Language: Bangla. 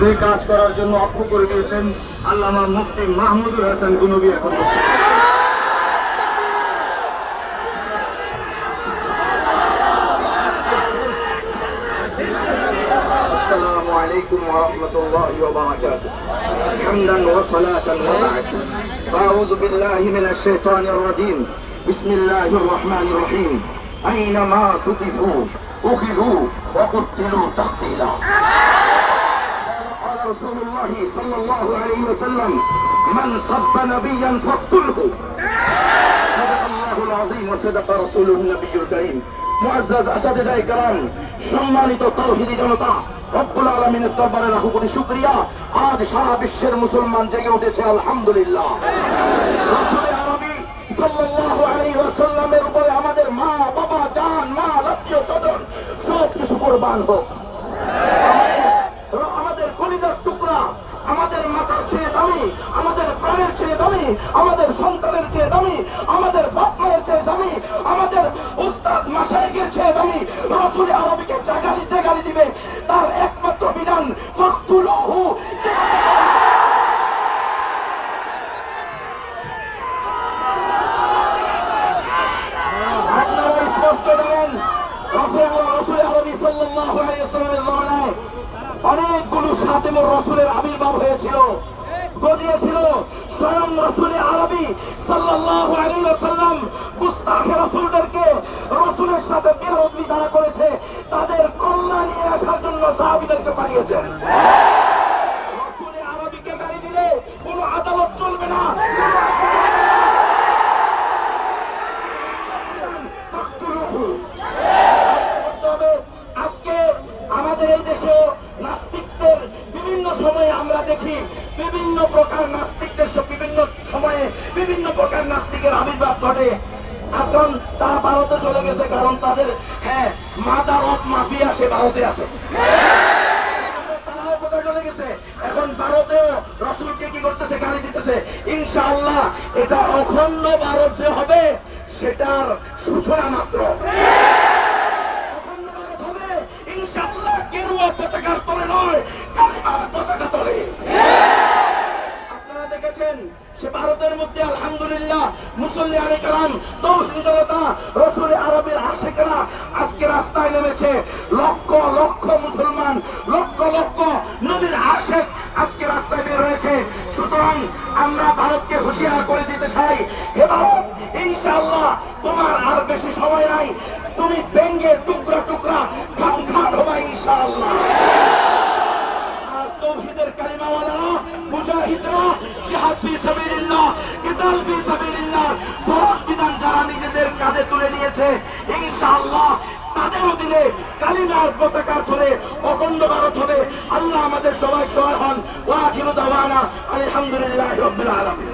সেই কাজ করার জন্য অক্ষ করে দিয়েছেন আল্লামা মুফতি মাহমুদুল হাসান গুনবী এখন السلام عليكم ورحمة الله وبركاته حمدا وصلاة وبعد أعوذ بالله من الشيطان الرجيم بسم الله الرحمن الرحيم أينما ثقفوا أخذوا وقتلوا تقتيلا قال رسول الله صلى الله عليه وسلم من سب نبيا فاقتله صدق الله العظيم وصدق رسوله النبي الكريم মুআজ্জাজ আসাদে کرام সম্মানিত তৌহিদি জনতা রব্বুল আলমিনের দরবারে লাখো কোটি শুকরিয়া আজ সারা বিশ্বের মুসলমান জেগে উঠেছে আলহামদুলিল্লাহ রাসূলে আরবি সাল্লাল্লাহু আলাইহি ওয়াসাল্লামের উপরে আমাদের মা বাবা জান মা আত্মীয় স্বজন সব কিছু কোরবান হোক আমাদের প্রাণের চেয়ে দামি, আমাদের সন্তানের চেয়ে দামি, আমাদের বাপ মায়ের চেয়ে দামি, আমাদের উস্তাদ মাসায়কের চেয়ে দামি, রসুল আরবিকে জাগালি জাগালি দিবে, তার একমাত্র বিধান জমানায় অনেকগুলো সাতেমুর রসুলের আবির্ভাব হয়েছিল। গদিয়েছিল স্বয়ং রসুল আরবি সাল্লাল্লাহু আলাইহি ওয়াসাল্লাম গুস্তাখে রসুলদেরকে রসুলের সাথে বিরোধ বিধান করেছে। তাদের কল্যাণ নিয়ে আসার জন্য সাহাবীদেরকে পাঠিয়েছেন রসুল আরবিকে গাড়ি দিলে কোনো আদালত চলবে না করতে হবে। আজকে আমাদের এই দেশে নাস্তিকদের বিভিন্ন সময়ে আমরা দেখি বিভিন্ন প্রকার নাস্তিকদের সব বিভিন্ন সময়ে বিভিন্ন প্রকার নাস্তিকের আবির্ভাব ঘটে। এখন তারা ভারতে চলে গেছে কারণ তাদের হ্যাঁ মাদারত মাফিয়া সে ভারতে আছে। এখন ভারতেও রসুলকে কি করতেছে এটা ভারত যে হবে মাত্র। গেরুয়া পতাকার নয় কালিমার পতাকা তলে দেখেছেন সে ভারতের মধ্যে আলহামদুলিল্লাহ মুসল্লি আলী কালাম, তৌহিদ রসুল আরবের আশেকেরা আজকে রাস্তায় নেমেছে। লক্ষ লক্ষ মুসলমান, লক্ষ লক্ষ নবীর আশেক আজকে রাস্তায় বের হয়েছে। সুতরাং আমরা ভারতকে হুঁশিয়ার করে দিতে চাই। হে ভারত, ইনশাআল্লাহ তোমার আর বেশি সময় নাই। তুমি ব্যঙ্গের টুকরা টুকরা খান খান হবা ইনশাআল্লাহ। মুজাহিদরা জিহাদ ফি সাবিলিল্লাহ, কিতাল ফি সাবিলিল্লাহ ফরজ বিধান যারা নিজেদের কাঁধে তুলে নিয়েছে, ইনশাআল্লাহ তাদের দিলে কালিমার পতাকা ধরে অখণ্ড ভারত হবে। আল্লাহ আমাদের সবাই সহায় হন। ওয়া আখিরু দাওয়ানা, আলহামদুলিল্লাহ রাব্বিল আলামিন।